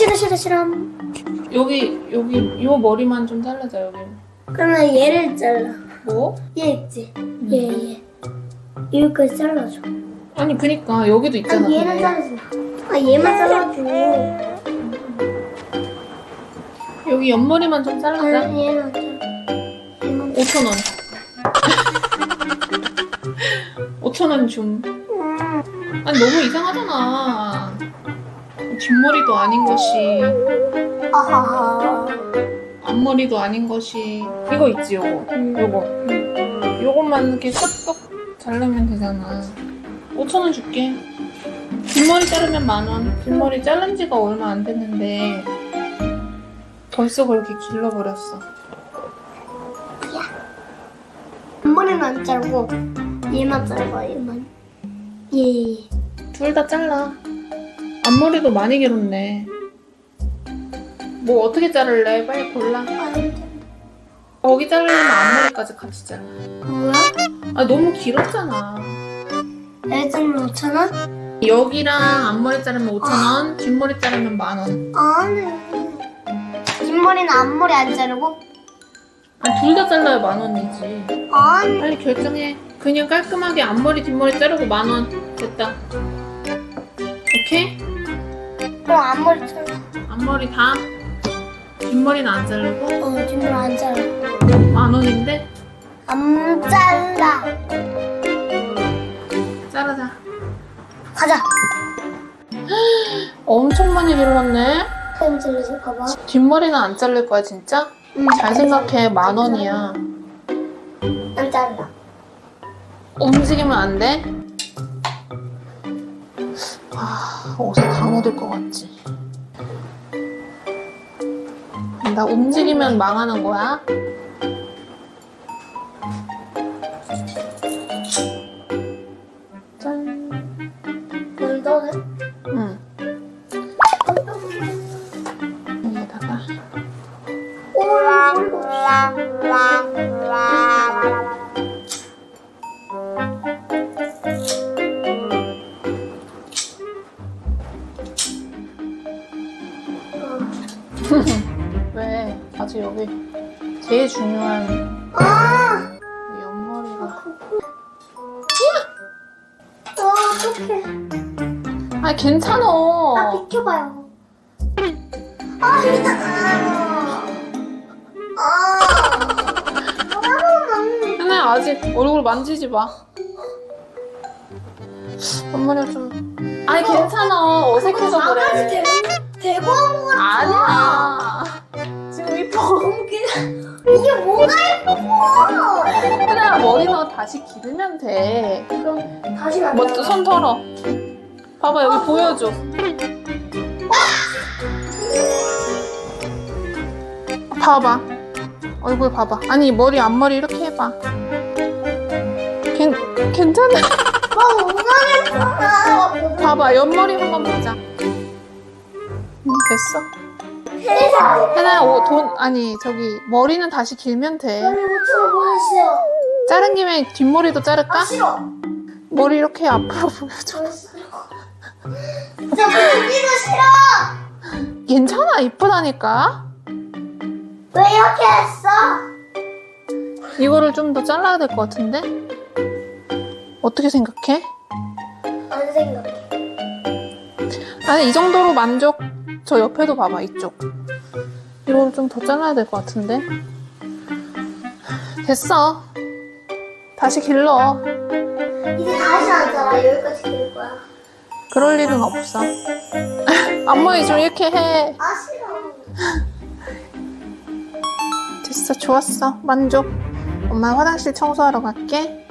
싫어 싫어 싫어. 여기 여기 요 머리만 좀 잘라자 여기. 그러면 얘를 잘라. 뭐? 얘 있지? 얘 얘. 여기까지 잘라줘. 아니 그니까 여기도 있잖아. 아니 얘는. 잘라줘. 아 얘만 잘라줘. 여기 옆머리만 좀 잘라자. 아니 얘는 잘라. 얘만. 5천 원. 5천 원 좀. 음. 아니 너무 이상하잖아. 뒷머리도 아닌 것이 아하하. 앞머리도 아닌 것이 이거 있지 요거 음. 요거 요것만 이렇게 쏙쏙 자르면 되잖아 5천 원 줄게 뒷머리 자르면 만원 뒷머리 자른 지가 얼마 안 됐는데 벌써 그렇게 길러버렸어 앞머리는 안 자르고 얘만 잘라 얘만. 얘. 얘. 둘다 잘라 앞머리도 많이 길었네 뭐 어떻게 자를래 빨리 골라 거기 자르려면 앞머리까지 같이 잘라 뭐야? 아 너무 길었잖아 애들은 5천 원? 여기랑 앞머리 자르면 5,000원, 뒷머리 자르면 만 원. 아니. 뒷머리는 앞머리 안 자르고? 둘 다 잘라야 만 원이지. 아니. 빨리 결정해. 그냥 깔끔하게 앞머리, 뒷머리 자르고 만 원. 됐다. 오케이? 그럼 앞머리 잘라. 앞머리 다. 뒷머리는 안 자르고 어 뒷머리 안 잘라. 만 원인데 안 잘라. 자르자. 가자. 엄청 많이 길렀네. 그럼 잘라줄까 봐. 뒷머리는 안 자를 거야 진짜? 응. 잘 생각해 만 원이야. 안 잘라. 움직이면 안 돼? 옷에 다 묻을 것 같지? 나 움직이면 망하는 거야? 짠. 물 넣어. 왜? 아직 여기 제일 중요한 아, 이 옆머리가. 어, 어떡해. 아, 괜찮아. 아, 비켜봐요. 아, 진짜. 아, 아, 뭐라고 근데 아직 얼굴 만지지 마. 옆머리가 좀. 아니, 괜찮아. 어색해서 그래. 대고 한거 같아. 아니야. 지금 이뻐. 이게 뭐가 예쁘고. 그냥 머리도 다시 기르면 돼. 그럼 다시 만나. 뭐, 손 털어. 봐봐, 여기 보여줘. 봐봐. 얼굴 봐봐. 아니, 머리, 앞머리 이렇게 해봐. 괜, 괜찮아. 아, 뭐가. 봐봐, 옆머리 한번 보자. 응, 됐어. 세상. 해나야, 오, 돈, 아니, 저기, 머리는 다시 길면 돼. 머리 고치고 뭐 하세요? 자른 김에 뒷머리도 자를까? 아, 싫어. 머리 이렇게 앞으로 보여줘. 진짜 보기도 싫어. 괜찮아, 이쁘다니까? 왜 이렇게 했어? 이거를 좀 더 잘라야 될 것 같은데? 어떻게 생각해? 안 생각해. 아니, 이 정도로 만족. 저 옆에도 봐봐, 이쪽. 이거를 좀더 잘라야 될 것 같은데? 됐어. 다시 길러. 이제 다시 안 자라. 여기까지 길 거야. 그럴 일은 없어. 앞머리 좀 이렇게 해. 아, 싫어. 됐어, 좋았어. 만족. 엄마 화장실 청소하러 갈게.